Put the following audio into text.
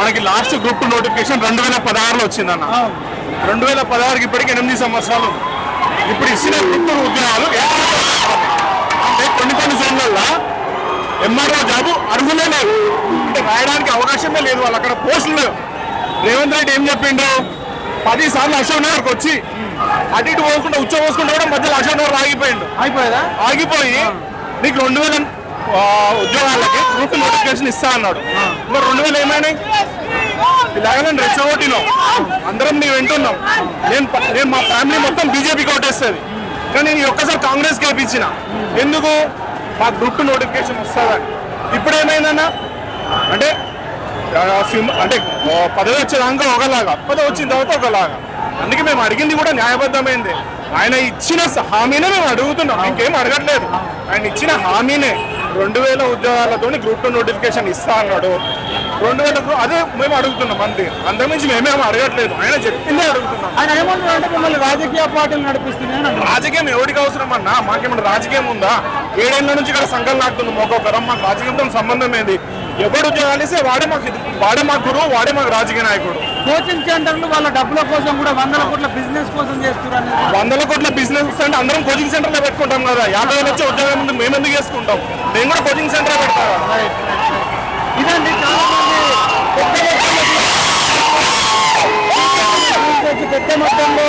మనకి last group notification రెండు వేల పదహారులో వచ్చిందన్న. రెండు వేల పదహారుకి ఇప్పటికి ఎనిమిది సంవత్సరాలు ఇప్పుడు ఇచ్చిన గ్రూప్ ఉద్యోగాలు అంటే కొన్ని కొన్ని జోన్లలో ఎంఆర్ఓ జాబు అర్హులే లేదు అంటే రాయడానికి అవకాశమే లేదు. వాళ్ళు అక్కడ పోస్టులు లేవు. రేవంత్ రెడ్డి ఏం చెప్పిండు? పది సార్లు అశోక్ నగర్కి వచ్చి అటు ఇటు పోకుండా ఉచ్చ పోసుకుంటూ కూడా మధ్యలో అశోక్ నగర్ ఆగిపోయిండు. అయిపోయేదా ఆగిపోయి నీకు రెండు వేల ఉద్యోగాలకి గ్రూప్ నోటిఫికేషన్ ఇస్తా అన్నాడు. ఇంకా రెండు వేలు ఏమైనాయి? ఇలాగ నేను రెచ్చగొట్టినాం. అందరం మేము వింటున్నాం. నేను నేను మా ఫ్యామిలీ మొత్తం బీజేపీకి ఓటేస్తుంది. కానీ నేను ఒక్కసారి కాంగ్రెస్ గెలిపించిన. ఎందుకు? మా గ్రూప్ నోటిఫికేషన్ వస్తుందని ఇప్పుడు ఏమైందన్నా? అంటే అంటే పదవి వచ్చేదాకా ఒకలాగా. పదవి వచ్చిన తర్వాత ఒకలాగా. అందుకే మేము అడిగింది కూడా న్యాయబద్ధమైంది. ఆయన ఇచ్చిన హామీనే మేము అడుగుతున్నాం. ఇంకేం అడగట్లేదు. ఆయన ఇచ్చిన హామీనే. రెండు వేల ఉద్యోగాలతో గ్రూప్ టూ నోటిఫికేషన్ ఇస్తా అన్నాడు. రెండు వేల అదే మేము అడుగుతున్నాం అంతే. అంతకుమించి మేమేం అడగట్లేదు. ఆయన చెప్పిందే అడుగుతున్నాం. ఆయన మిమ్మల్ని రాజకీయ పార్టీలు నడిపిస్తున్నాయి. రాజకీయం ఎవరికి అవసరం అన్నా మాకేమైనా రాజకీయం ఉందా? ఏడేళ్ళ నుంచి ఇక్కడ సంఘం లాగుతున్నాం ఒక్కొక్కరం మాకు రాజకీయంతో సంబంధం ఏంది? ఎవడు చేయాలిస్తే వాడే మాకు వాడే మా గురువు వాడే మాకు రాజకీయ నాయకుడు. కోచింగ్ సెంటర్లు వాళ్ళ డబ్బుల కోసం కూడా వందల కోట్ల బిజినెస్ కోసం చేస్తున్నారు వందల కోట్ల బిజినెస్ అంటే అందరం కోచింగ్ సెంటర్లో పెట్టుకుంటాం కదా. యాభై వేలు వచ్చే ఉద్యోగం ముందు మేము ఎందుకు చేసుకుంటాం? మేము కూడా కోచింగ్ సెంటర్ పెడతాం. చాలా మంది పెద్ద మొత్తంలో